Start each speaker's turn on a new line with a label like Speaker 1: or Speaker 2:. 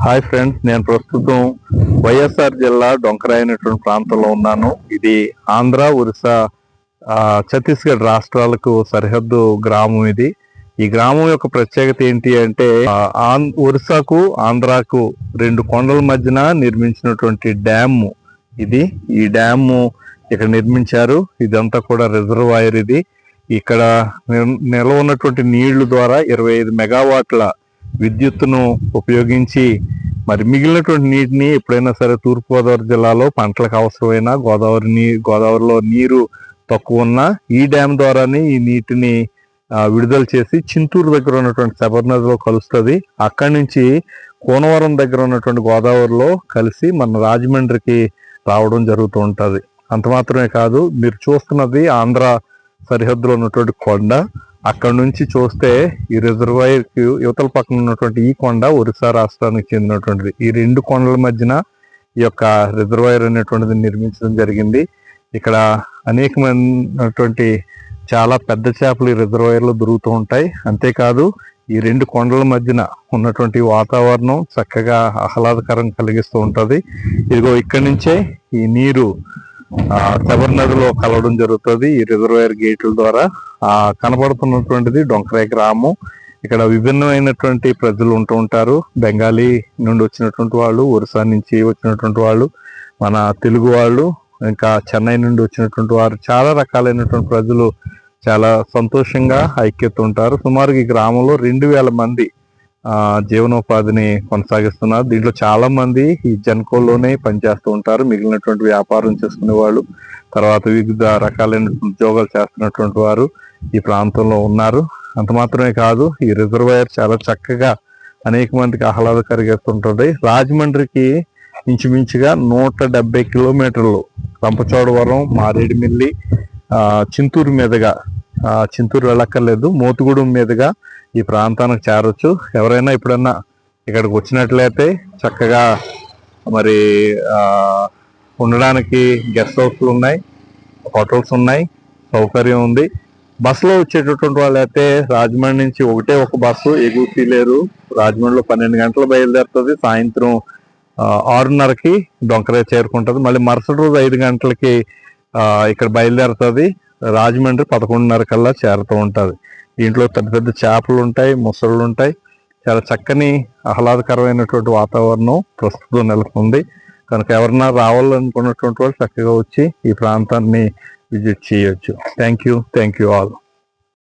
Speaker 1: Hi friends నేను ప్రస్తుతం వైఎస్ఆర్ జిల్లా డొంకరాయి అనేటువంటి ప్రాంతంలో ఉన్నాను. ఇది ఆంధ్ర ఒరిస్సా ఛత్తీస్గఢ్ రాష్ట్రాలకు సరిహద్దు గ్రామం ఇది. ఈ గ్రామం యొక్క ప్రత్యేకత ఏంటి అంటే ఆం- ఒరిస్సాకు ఆంధ్రాకు రెండు కొండల మధ్యన నిర్మించినటువంటి డ్యామ్ ఇది. ఈ డ్యామ్ ఇక్కడ నిర్మించారు. ఇదంతా కూడా రిజర్వాయర్ ఇది. ఇక్కడ నిల్వ ఉన్నటువంటి నీళ్ళు ద్వారా ఇరవై ఐదు మెగావాట్ల విద్యుత్తును ఉపయోగించి మరి మిగిలినటువంటి నీటిని ఎప్పుడైనా సరే తూర్పుగోదావరి జిల్లాలో పంటలకు అవసరమైన గోదావరి నీ గోదావరిలో నీరు తక్కువ ఉన్న ఈ డ్యామ్ ద్వారానే ఈ నీటిని విడుదల చేసి చింతూరు దగ్గర ఉన్నటువంటి శబర్ నదిలో కలుస్తుంది. అక్కడి నుంచి కోనవరం దగ్గర ఉన్నటువంటి గోదావరిలో కలిసి మన రాజమండ్రికి రావడం జరుగుతూ ఉంటుంది. అంత మాత్రమే కాదు మీరు చూస్తున్నది ఆంధ్ర సరిహద్దులో ఉన్నటువంటి కొండ. అక్కడ నుంచి చూస్తే ఈ రిజర్వాయర్కి యువతల పక్కన ఉన్నటువంటి ఈ కొండ ఒరిస్సా రాష్ట్రానికి చెందినటువంటిది. ఈ రెండు కొండల మధ్యన ఈ యొక్క రిజర్వాయర్ అనేటువంటిది నిర్మించడం జరిగింది. ఇక్కడ అనేకమైనటువంటి చాలా పెద్ద చేపలు ఈ రిజర్వాయర్లో దొరుకుతూ ఉంటాయి. అంతేకాదు ఈ రెండు కొండల మధ్యన ఉన్నటువంటి వాతావరణం చక్కగా ఆహ్లాదకరం కలిగిస్తూ ఉంటుంది. ఇదిగో ఇక్కడి నుంచే ఈ నీరు ఆ నదిలో కలవడం జరుగుతుంది. ఈ రిజర్వాయర్ గేట్ల ద్వారా ఆ కనబడుతున్నటువంటిది డొంకరాయి గ్రామం. ఇక్కడ విభిన్నమైనటువంటి ప్రజలు ఉంటూ ఉంటారు. బెంగాలీ నుండి వచ్చినటువంటి వాళ్ళు ఒరిస్సా నుంచి వచ్చినటువంటి వాళ్ళు మన తెలుగు వాళ్ళు ఇంకా చెన్నై నుండి వచ్చినటువంటి వారు చాలా రకాలైనటువంటి ప్రజలు చాలా సంతోషంగా ఐక్యత ఉంటారు. సుమారుగా ఈ గ్రామంలో రెండు వేల మంది జీవనోపాధిని కొనసాగిస్తున్నారు. దీంట్లో చాలా మంది ఈ జన్కోలోనే పనిచేస్తూ ఉంటారు. మిగిలినటువంటి వ్యాపారం చేసుకునే వాళ్ళు తర్వాత వివిధ రకాలైన ఉద్యోగాలు చేస్తున్నటువంటి వారు ఈ ప్రాంతంలో ఉన్నారు. అంత మాత్రమే కాదు ఈ రిజర్వాయర్ చాలా చక్కగా అనేక మందికి ఆహ్లాదకరిగిస్తుంటుంది రాజమండ్రికి ఇంచుమించుగా నూట డెబ్బై కిలోమీటర్లు రంపచోడవరం మారేడుమిల్లి చింతూరు మీదుగా చింతూరు వెళ్ళక్కర్లేదు. మోతుగూడెం మీదుగా ఈ ప్రాంతానికి చేరొచ్చు. ఎవరైనా ఎప్పుడన్నా ఇక్కడికి వచ్చినట్లయితే చక్కగా మరి ఉండడానికి గెస్ట్ హౌస్లు ఉన్నాయి హోటల్స్ ఉన్నాయి సౌకర్యం ఉంది. బస్సులో వచ్చేటటువంటి వాళ్ళు అయితే రాజమండ్రి నుంచి ఒకటే ఒక బస్సు ఎగుసి లేరు. రాజమండ్రిలో పన్నెండు గంటలు బయలుదేరుతుంది. సాయంత్రం ఆరున్నరకి డొంకరే చేరుకుంటుంది. మళ్ళీ మరుసటి రోజు ఐదు గంటలకి ఇక్కడ బయలుదేరుతుంది. రాజమండ్రి పదకొండున్నర కల్లా చేరుతూ ఉంటుంది. దీంట్లో పెద్ద పెద్ద చేపలు ఉంటాయి ముసళ్ళు ఉంటాయి. చాలా చక్కని ఆహ్లాదకరమైనటువంటి వాతావరణం ప్రస్తుతం నెలకొంది. కనుక ఎవరన్నా రావాలనుకున్నటువంటి వాళ్ళు చక్కగా వచ్చి ఈ ప్రాంతాన్ని విజిట్ చేయొచ్చు. Thank you thank you all